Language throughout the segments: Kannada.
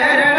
ಶರಣ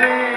হবে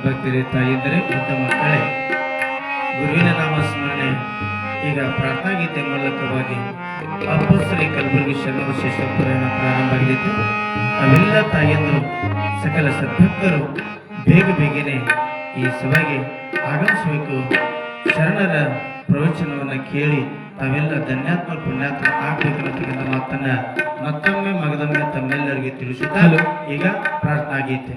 ಸದ್ಭಕ್ತರೇ ತಾಯಿಂದರೆ ಇಂಥ ಮಕ್ಕಳೇ, ಗುರುವಿನ ನಾಮ ಸ್ಮರಣೆ ಈಗ ಪ್ರಾರ್ಥನಾ ಗೀತೆ ಮೂಲಕವಾಗಿ ಅಪ್ಪಸ್ತ್ರೀ ಶ್ರೀ ಕಲಬುರಗಿ ಶರಣ ಶಿಷ್ಯ ಪುರಾಣ ಪ್ರಾರಂಭ ಆಗಲಿದ್ದು ಅವೆಲ್ಲ ತಾಯಿಯಂದರು ಸಕಲ ಸದ್ಭಕ್ತರು ಬೇಗ ಬೇಗನೆ ಈ ಸಭೆಗೆ ಆಗಮಿಸಬೇಕು. ಶರಣರ ಪ್ರವಚನವನ್ನು ಕೇಳಿ ತಾವೆಲ್ಲ ಧನ್ಯಾತ್ಮ, ಪುಣ್ಯಾತ್ಮ ಆಗ್ಬೇಕನ್ನತಕ್ಕಂಥ ಮಾತನ್ನು ಮತ್ತೊಮ್ಮೆ ಮಗದೊಮ್ಮೆ ತಮ್ಮೆಲ್ಲರಿಗೆ ತಿಳಿಸುತ್ತಾ ಈಗ ಪ್ರಾರ್ಥನಾ ಗೀತೆ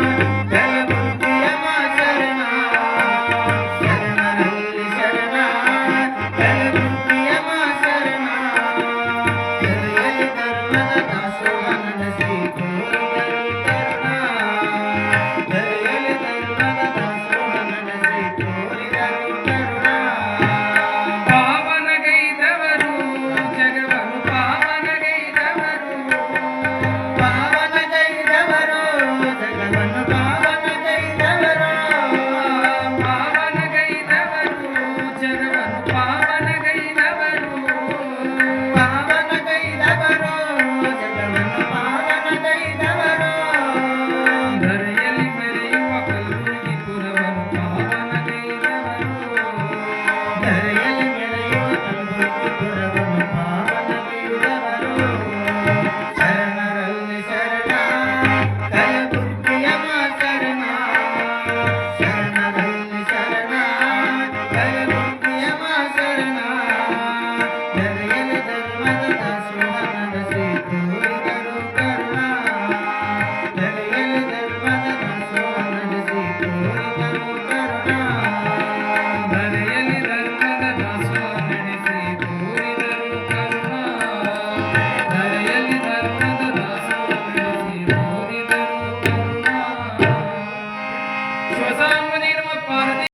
Thank you.